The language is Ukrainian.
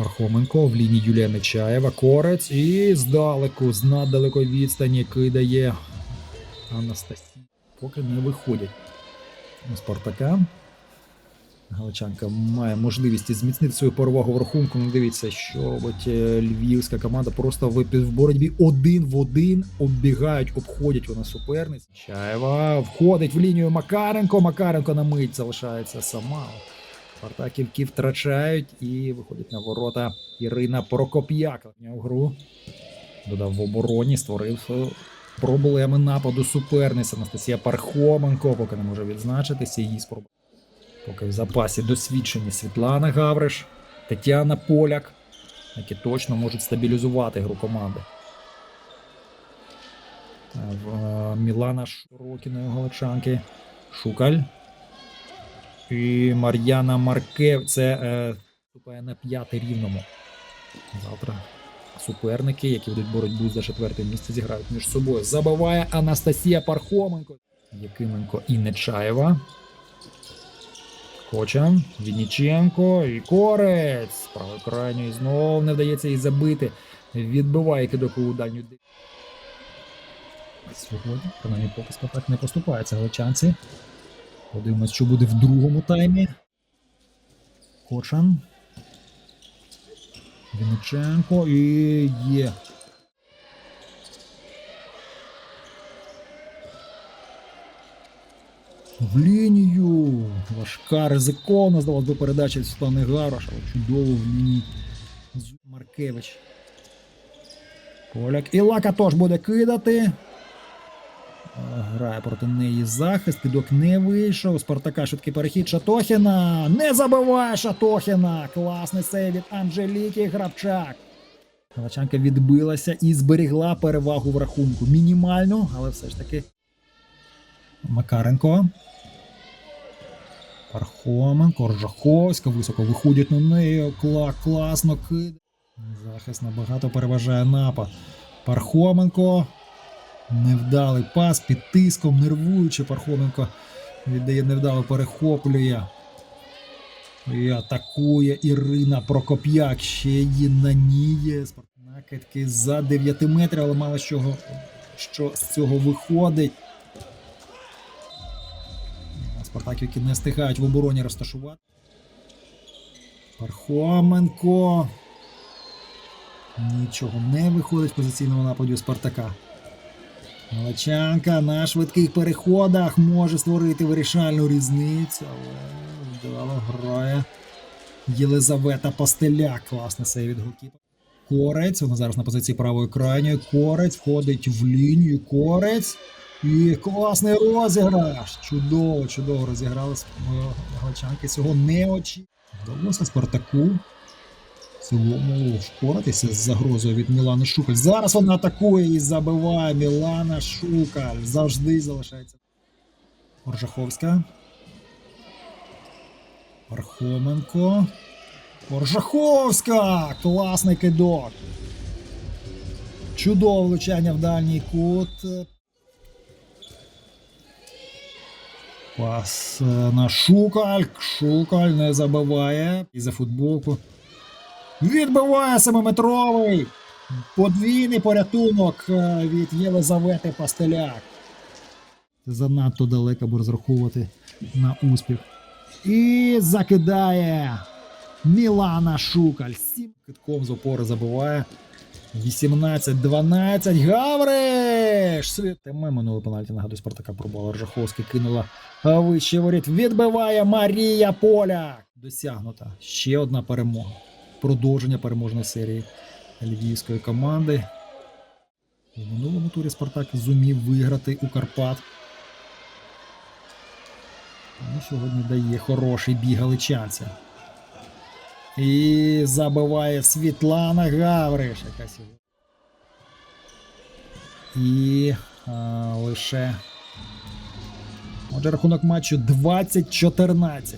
Пархоменко в лінії Юлія Нечаєва. Корець і здалеку, з наддалекої відстані кидає Анастасія. Поки не виходять Спартака. Галичанка має можливість зміцнити свою перевагу в рахунку. Ну, дивіться, що робить е, львівська команда просто в, в боротьбі один в один оббігають, обходять вона суперниць. Чаєва входить в лінію Макаренко. Макаренко на мить залишається сама. Спартаківки втрачають і виходить на ворота Ірина Прокоп'як. В гру додав в обороні, створив е, проблеми нападу суперниць. Анастасія Пархоменко поки не може відзначитися. Її спроба. Поки в запасі досвідчені Світлана Гавриш, Тетяна Поляк, які точно можуть стабілізувати гру команди. Е, е, Мілана Широкіної Галичанки, Шукаль. І Мар'яна Маркев. Це е, на п'яте рівному. Завтра суперники, які ведуть боротьбу за четверте місце, зіграють між собою. Забиває Анастасія Пархоменко, Якименко і Нечаєва. Кочан, Вінніченко і Корець. Правою крайньою знову не вдається їй забити. Відбиває кидокову дальню. ди- Сьогодні, принаймні, поки Спартак не поступається галичанці. Подивимось, що буде в другому таймі. Кочан. Вінниченко і є. В лінію. Важка ризикована, здалась би передача від Світлани Гараш, чудово в лінії Маркевич. Поляк. І Лака теж буде кидати. Грає проти неї захист, кидок не вийшов. Спартака швидкий перехід Шатохіна. Не забиває Шатохіна. Класний сейв від Анжеліки Грабчак. Галичанка відбилася і зберігла перевагу в рахунку. Мінімально, але все ж таки. Макаренко. Пархоменко, Ржаховська, високо виходять на неї. Кла, класно кидає. Захист набагато переважає напад. Пархоменко. Невдалий пас під тиском, нервуючи. Пархоменко віддає невдало, перехоплює. І атакує Ірина Прокоп'як. Ще її наніє. Накидки за 9 метрів, але мало чого що з цього виходить. Спартаківки не встигають в обороні розташувати. Пархоменко. Нічого не виходить в позиційному нападі у Спартака. Галичанка на швидких переходах може створити вирішальну різницю, але вдало грає Єлизавета Пастеляк. Класний сей від голкіпа. Корець, вона зараз на позиції правої крайньої. Корець входить в лінію. Корець. І класний розіграш. Чудово, чудово розіграли е, галичанки. Цього не очі. Вдалося Спартаку. Цілому впоратися з загрозою від Мілани Шукаль. Зараз вона атакує і забиває Мілана Шукаль. Завжди залишається. Оржаховська. Пархоменко. Оржаховська! Класний кидок. Чудове влучання в дальній кут. Пас е, на Шукаль. Шукаль не забиває. І за футболку. Відбиває семиметровий. Подвійний порятунок е, від Єлизавети Пастеляк. Занадто далеко бо розраховувати на успіх. І закидає Мілана Шукаль. Сім китком з опори забиває. 18-12. Гавриш! Світиме минуле пенальті, нагадую, Спартака пробувала Ржаховський, кинула вище воріт. Відбиває Марія Поляк. Досягнута. Ще одна перемога. Продовження переможної серії львівської команди. У минулому турі Спартак зумів виграти у Карпат. Ну, сьогодні дає хороший біг галичанця. І забиває Світлана Гавриш. Яка. І а, лише. Отже, рахунок матчу 20-14.